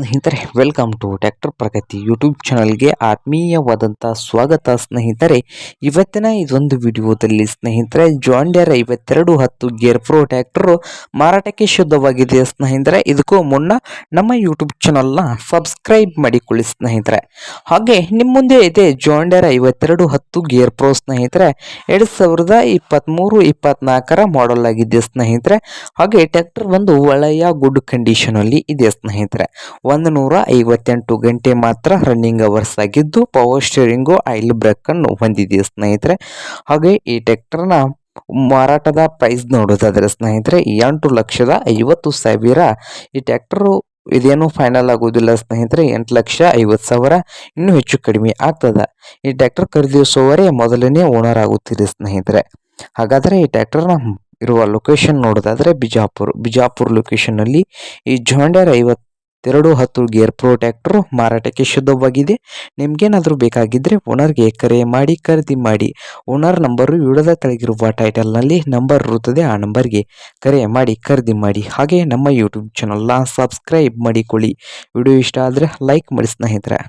ಸ್ನೇಹಿತರೆ welcome to tractor Pragati YouTube ಚಾನಲ್ಗೆ ಆತ್ಮೀಯವಾದಂಥ ಸ್ವಾಗತ. ಸ್ನೇಹಿತರೆ, ಇವತ್ತಿನ ಇದೊಂದು ವಿಡಿಯೋದಲ್ಲಿ ಸ್ನೇಹಿತರೆ ಜಾಂಡಿಯರ್ ಐವತ್ತೆರಡು ಹತ್ತು ಗೇರ್ ಪ್ರೋ ಟ್ಯಾಕ್ಟರು ಮಾರಾಟಕ್ಕೆ ಶುದ್ಧವಾಗಿದೆ. ಸ್ನೇಹಿತರೆ, ಇದಕ್ಕೂ ಮುನ್ನ ನಮ್ಮ ಯೂಟ್ಯೂಬ್ ಚಾನಲ್ನ ಸಬ್ಸ್ಕ್ರೈಬ್ ಮಾಡಿಕೊಳ್ಳಿ ಸ್ನೇಹಿತರೆ. ಹಾಗೆ ನಿಮ್ಮ ಮುಂದೆ ಇದೆ ಜಾಂಡಿಯರ್ ಐವತ್ತೆರಡು ಹತ್ತು ಗೇರ್ ಪ್ರೋ ಸ್ನೇಹಿತರೆ. ಎರಡು ಸಾವಿರದ ಇಪ್ಪತ್ತ್ಮೂರು ಇಪ್ಪತ್ನಾಲ್ಕರ ಮಾಡೆಲ್ ಆಗಿದೆ ಸ್ನೇಹಿತರೆ. ಹಾಗೆ ಟ್ಯಾಕ್ಟರ್ ಒಂದು ಒಳ್ಳೆಯ ಗುಡ್ ಕಂಡೀಷನಲ್ಲಿ ಇದೆ ಸ್ನೇಹಿತರೆ. ಒಂದು ನೂರ ಐವತ್ತೆಂಟು ಗಂಟೆ ಮಾತ್ರ ರನ್ನಿಂಗ್ ಅವರ್ಸ್ ಆಗಿದ್ದು ಪವರ್ ಸ್ಟೀರಿಂಗು ಆಯಿಲ್ ಬ್ರೇಕ್ ಅನ್ನು ಹೊಂದಿದೆ ಸ್ನೇಹಿತರೆ? ಹಾಗೆ ಈ ಟ್ಯಾಕ್ಟರ್ನ ಮಾರಾಟದ ಪ್ರೈಸ್ ನೋಡೋದಾದ್ರೆ ಸ್ನೇಹಿತರೆ ಎಂಟು ಲಕ್ಷದ ಐವತ್ತು ಸಾವಿರ. ಈ ಟ್ಯಾಕ್ಟರು ಇದೇನು ಫೈನಲ್ ಆಗೋದಿಲ್ಲ ಸ್ನೇಹಿತರೆ, ಎಂಟು ಲಕ್ಷ ಐವತ್ತು ಸಾವಿರ. ಇನ್ನೂ ಹೆಚ್ಚು ಕಡಿಮೆ ಆಗ್ತದೆ. ಈ ಟ್ಯಾಕ್ಟರ್ ಖರೀದಿಸುವವರೇ ಮೊದಲನೇ ಓನರ್ ಆಗುತ್ತೀರಿ ಸ್ನೇಹಿತರೆ. ಹಾಗಾದರೆ ಈ ಟ್ಯಾಕ್ಟರ್ನ ಇರುವ ಲೊಕೇಶನ್ ನೋಡೋದಾದರೆ ಬಿಜಾಪುರ ಬಿಜಾಪುರ ಲೊಕೇಶನ್ನಲ್ಲಿ ಈ ಜಾಂಡರ್ ಐವತ್ತೆರಡು ಹತ್ತು ಗೇರ್ ಪ್ರೋ ಮಾರಾಟಕ್ಕೆ ಶುದ್ಧವಾಗಿದೆ. ನಿಮ್ಗೇನಾದರೂ ಬೇಕಾಗಿದ್ದರೆ ಓನರ್ಗೆ ಕರೆ ಮಾಡಿ, ಖರೀದಿ ಮಾಡಿ. ಓನರ್ ನಂಬರು ವಿಡಿಯೋದ ಕೆಳಗಿರುವ ಟೈಟಲ್ನಲ್ಲಿ ನಂಬರ್ ಇರುತ್ತದೆ, ಆ ನಂಬರ್ಗೆ ಕರೆ ಮಾಡಿ, ಖರೀದಿ ಮಾಡಿ. ಹಾಗೆ ನಮ್ಮ ಯೂಟ್ಯೂಬ್ ಚಾನಲ್ನ ಸಬ್ಸ್ಕ್ರೈಬ್ ಮಾಡಿಕೊಳ್ಳಿ. ವಿಡಿಯೋ ಇಷ್ಟ ಆದರೆ ಲೈಕ್ ಮಾಡಿ ಸ್ನೇಹಿತರೆ.